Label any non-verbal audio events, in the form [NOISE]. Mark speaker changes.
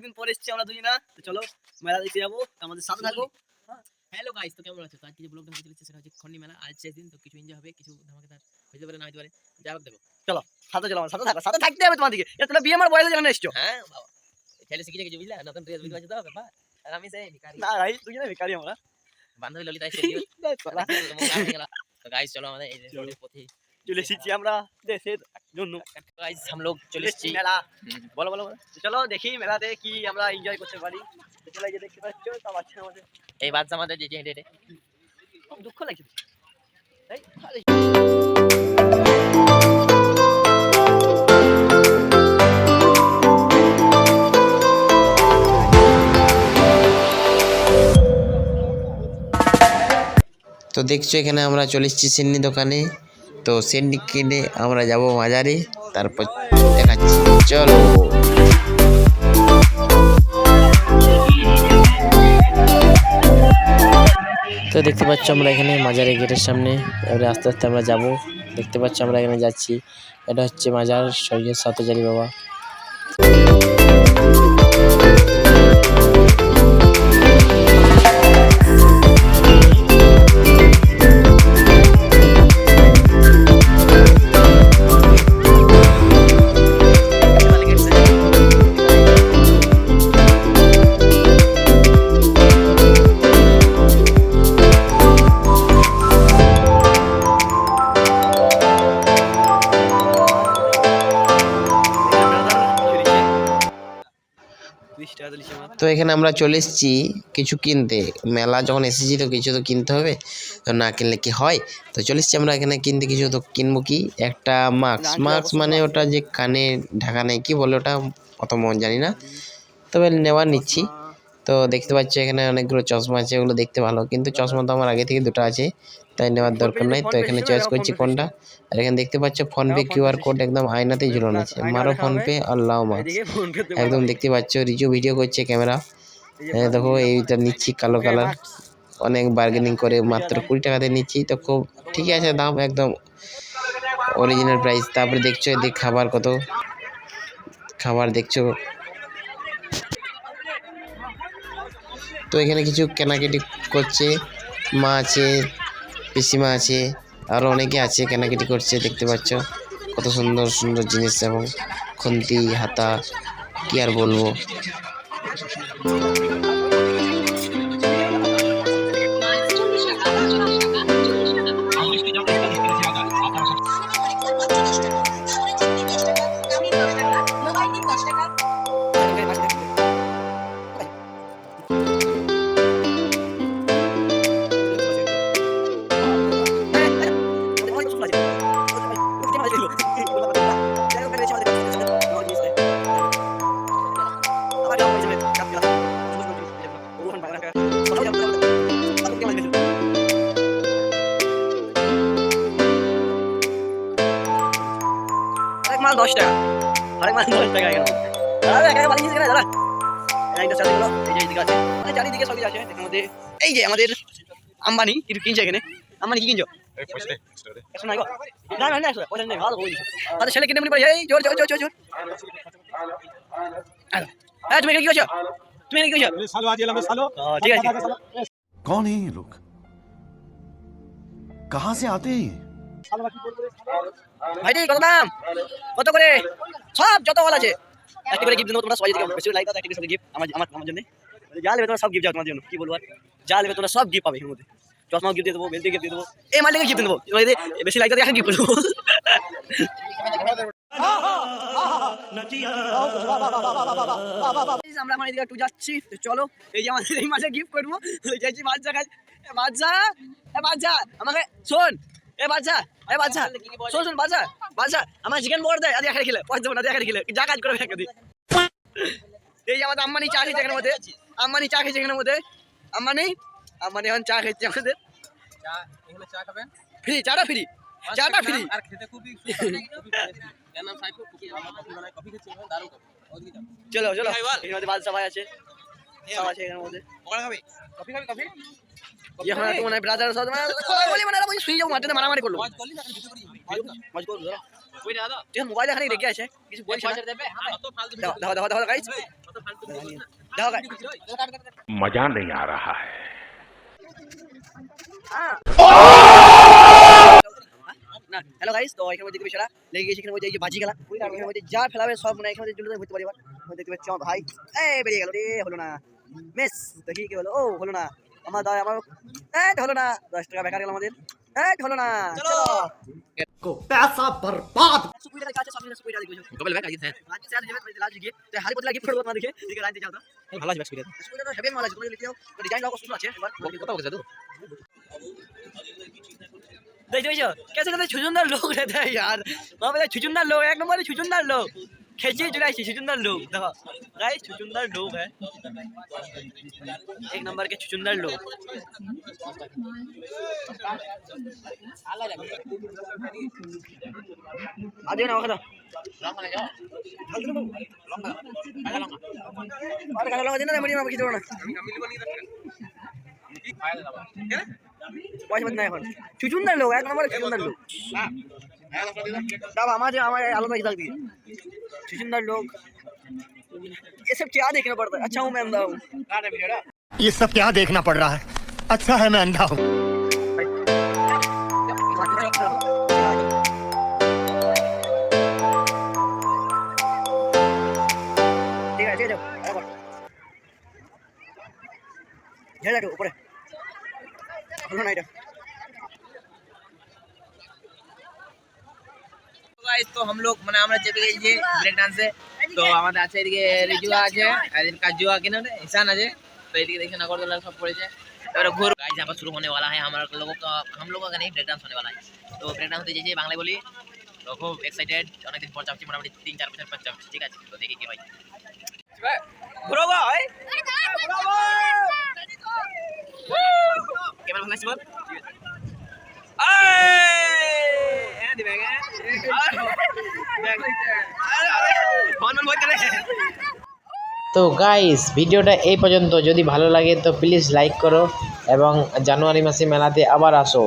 Speaker 1: অনেকদিন পরে এসেছি আমরা দুজনা। তো চলো মেলা দেখতে যাব আমাদের সাথে থাকো।
Speaker 2: হ্যালো গাইস তো কেমন আছো? তো আজকে যে ব্লগটা হতে চলেছে সেটা হচ্ছে খন্ডি মেলা। আজ শেষ দিন তো কিছু এনজয় হবে কিছু ধামাকাদার হতে পারে না হতে পারে যাই হোক দেখো।
Speaker 1: সাথে চলো আমার সাথে থাকো সাথে থাকতে হবে তোমার দিকে তোমরা বিয়ে আমার বয়সে জানা এসছো।
Speaker 2: হ্যাঁ বাবা। ছেলে শিখে গেছে বুঝলা? নতুন ড্রেস বুঝতে পারছ তো ব্যাপার। আর আমি সেই ভিখারি।
Speaker 1: না ভাই দুজনে বেকারি আমরা।
Speaker 2: বান্ধবী ললিতা এসে [LAUGHS]
Speaker 1: চলা,
Speaker 2: তো গাইস চলো আমাদের এই যে পথে।
Speaker 1: চলে এসেছি আমরা দেশের জন্য
Speaker 2: গাইস हम लोग চলে
Speaker 1: এসেছি
Speaker 2: এসেছি
Speaker 1: মেলা
Speaker 2: হুম।
Speaker 1: বলো বলো বলো। তো চলো দেখি মেলাতে কি আমরা এনজয় করতে পারি তো চলো এই যে দেখতে পাচ্ছ সব আছে আমাদের
Speaker 2: এই বাচ্চা আমাদের যে যে হেঁটে হেঁটে
Speaker 1: খুব দুঃখ লাগছে এই, আরে,
Speaker 3: তো দেখছো এখানে আমরা চলে এসেছি সিন্নি দোকানে তো সেন্ডিক কিনে আমরা যাব মাজারে তারপর দেখাচ্ছি। চলো। তো দেখতে পাচ্ছ আমরা এখানে মাজারে গেটের সামনে, এবারে আস্তে আস্তে আমরা যাব। দেখতে পাচ্ছ আমরা এখানে যাচ্ছি। এটা হচ্ছে মাজার সৈয়দ সাতজারি বাবা। এখানে আমরা চলে এসেছি কিছু কিনতে। মেলা যখন এসেছি তো কিছু তো কিনতে হবে তো না কিনলে কি হয়? তো চলে এসেছি আমরা এখানে কিনতে কিছু তো কিনবো কি? একটা মাস্ক। মাস্ক মানে ওটা যে কানে ঢাকা নেই কি বলে ওটা? অত মন জানি না। তবে নেওয়া নিচ্ছি। তো দেখতে পাচ্ছি এখানে অনেকগুলো চশমা আছে ওগুলো দেখতে ভালো। কিন্তু চশমা তো আমার আগে থেকে দুটো আছে। তাই নেওয়ার দরকার নাই। তো এখানে চয়েস করছি কোনটা আর এখানে দেখতে পাচ্ছ ফোনপে কিউআর কোড একদম আয়নাতেই ঝুলানো আছে। মারো ফোনপে
Speaker 1: ফোন করতে
Speaker 3: একদম দেখতে পাচ্ছ রিজু ভিডিও করছে ক্যামেরা এই দেখো এইটা নিচ্ছি কালো কালার অনেক বার্গেনিং করে মাত্র কুড়ি টাকাতে নিচ্ছি। তো খুব ঠিকই আছে দাম একদম অরিজিনাল প্রাইস তারপরে দেখছ এদিকে খাবার কত? খাবার দেখছ? তো এখানে কিছু কেনাকাটি করছে মা আছে পিসিমা আছে আরও অনেকে আছে, কেনাকাটি করছে, দেখতে পাচ্ছ। কত সুন্দর সুন্দর জিনিস এবং খুন্তি, হাতা, কি আর বলব।
Speaker 1: দশ টাকা আরেক মাল দশ টাকা এখানে দাদা এখানে মাল কিনছিস দাদা এইটা চালিয়ে এই যে এদিকে আছে মানে চারিদিকে সবই আছে এখানে মধ্যে এই যে আমাদের আম্বানি কিছু কিনছে এখানে আম্বানি কি কিনছো একশো নাই গো? না না না একশো পয়সা নেই ভালো বই তাদের ছেলে কিনে মনে পারি এই জোর জোর জোর জোর জোর আলো। এই তুমি এখানে কি করছো তুমি এখানে কি করছো
Speaker 4: अरे सालो आज ये लंबे सालो
Speaker 1: ও, ঠিক আছে
Speaker 5: कौन है ये लोग कहां से आते हैं ये?
Speaker 1: ভাইটি কত দাম? কত করে? সব যত মাল আছে। একটা করে গিফট দেবো তোমরা, সবাই বেশি লাইক দাও, একটা করে গিফট আমার আমার আমার জন্য। যা নেবে তোমরা সব গিফট যাও তোমার জন্য, কি বলব আর? যা নেবে তোমরা সব গিফট পাবে এর মধ্যে। চশমাও গিফট দিয়ে দেবো বেলটি গিফট দিয়ে দেবো, এই মালটাকে গিফট দেবো বেশি লাইক দাও এখন গিফট দেবো আমাকে, শোন এ বাচ্চা এ বাচ্চা। শোন শোন বাচ্চা বাচ্চা আমার চিকেন বড় দেয় আদি এখানে খেলে পয়সা দেবো না এখানে খেলে যা কাজ করবে এখানে এই যে আমাদের আম্মানি চা খেয়েছে এখানের মধ্যে আম্মানি চা খেয়েছে এখানের মধ্যে। আম্মানি আম্মানি এখন চা খেয়েছে আমাদের। ফ্রি চাটা ফ্রি চাটা ফ্রি।
Speaker 2: আর খেতে খুবই এর নাম সাইফুল কফি খাচ্ছি দারুণ কফি।
Speaker 1: চলো চলো। এখানে মধ্যে ভাই আছে সব আছে এখানের মধ্যে।
Speaker 2: পকড়া খাবে? কফি খাবি কফি?
Speaker 1: এখন তো মানে ব্রাদার সাথে মানে কথা বলি মানে এরা বলছে শুয়ে যাবো মাঠে মারামারি করলো
Speaker 2: আজ করলি না ভিডিও করি
Speaker 1: মজবুত ধরো
Speaker 2: ওই না দাদা
Speaker 1: তুই মোবাইল এখানে রেখে আছে কিছু বলছিস না
Speaker 2: পয়সা দেবে হ্যাঁ অত ফালতু
Speaker 1: দেখো দেখো দেখো দেখো গাইস
Speaker 2: অত ফালতু বুঝিস না
Speaker 1: দেখো guys।
Speaker 5: मजा नहीं आ रहा है
Speaker 1: না হ্যালো গাইস তো এখানে দেখতে বিষয়টা লেগে গেছে এখানে মধ্যে এই যে বাজি খেলা এখানে মধ্যে যা ফেলাবে সব মানে এখানে জন্য হতে পারি এবার ওই দেখতে পাচ্ছি আমার ভাই এই বেরিয়ে গেল রে হলো না মিস দেখি কি হলো ও হলো না আমার দাও আমার এই হলো না দশ টাকা বেকার গেল আমাদের এই হলো না চলো
Speaker 4: को पैसा बर्बाद
Speaker 1: সুবিধা কাছে সব সুবিধা দেখো
Speaker 2: কবে ব্যাগ আজিস হ্যাঁ
Speaker 1: রাজ্য স্যার যেভাবে লাজ গিয়ে তো হারি বদলা গিফট করবো না দেখে দেখে রাজ্যে যাও তো
Speaker 2: ভালো আছে ব্যাগ
Speaker 1: সুবিধা তো হেভি মাল আছে তোমরা লিখে দাও তো ডিজাইন লাগাও সুন্দর আছে এবার
Speaker 2: কথা বলছিস তুই
Speaker 1: देख देखो कैसे कैसे छुचुंदर लोग रहते हैं यार वहाँ पे छुचुंदर लोग एक नंबर छुचुंदर लोग খেয়েছি চলে আসছি সুচুন্দার লোক দেখো। গাই সুচুন্দার লোক হ্যাঁ। এক নম্বর কে সুচুন্দার লোক আজ না খাও চুচুন্দার লোক এক নম্বর চুচুন্দার লোক হ্যাঁ। আমার আমার আলাদা हिसाब लोग ये सब क्या देखना पड़ता है? अच्छा हूँ मैं अंधा हूँ।
Speaker 4: ये सब क्या देखना पड़ रहा है? अच्छा है मैं अंधा हूँ।
Speaker 1: ঠিক
Speaker 2: গাইস তো हम लोग মানে আমরা চেপে গেছি ব্রেক ডান্সে তো আমাদের আছে এদিকে রিজুয়া আছে আর এদিকে কাজুয়া কিনা ঈশান আছে তো এদিকে দেখে নগরদোলা सब পড়েছে এবারে ঘুর গাইস यहाँ पर शुरू होने वाला है हमारा लोगों का हम लोगों का नहीं ब्रेक डांस होने वाला है तो ब्रेक डांस হতে যেছে বাংলায় বলি তো খুব এক্সাইটেড অনেকদিন পর চাপছি মোটামুটি তিন চার বছর পর চাপছি ঠিক আছে তো দেখি কি হয় ঘুরো ভাই ক্যামেরা ভালো আছে বল হ্যাঁ দিবে ফোন ফোন করে
Speaker 3: তো গাইস ভিডিওটা এই পর্যন্ত। যদি ভালো লাগে, তো প্লিজ লাইক করো এবং জানুয়ারি মাসে মেলাতে আবার আসো।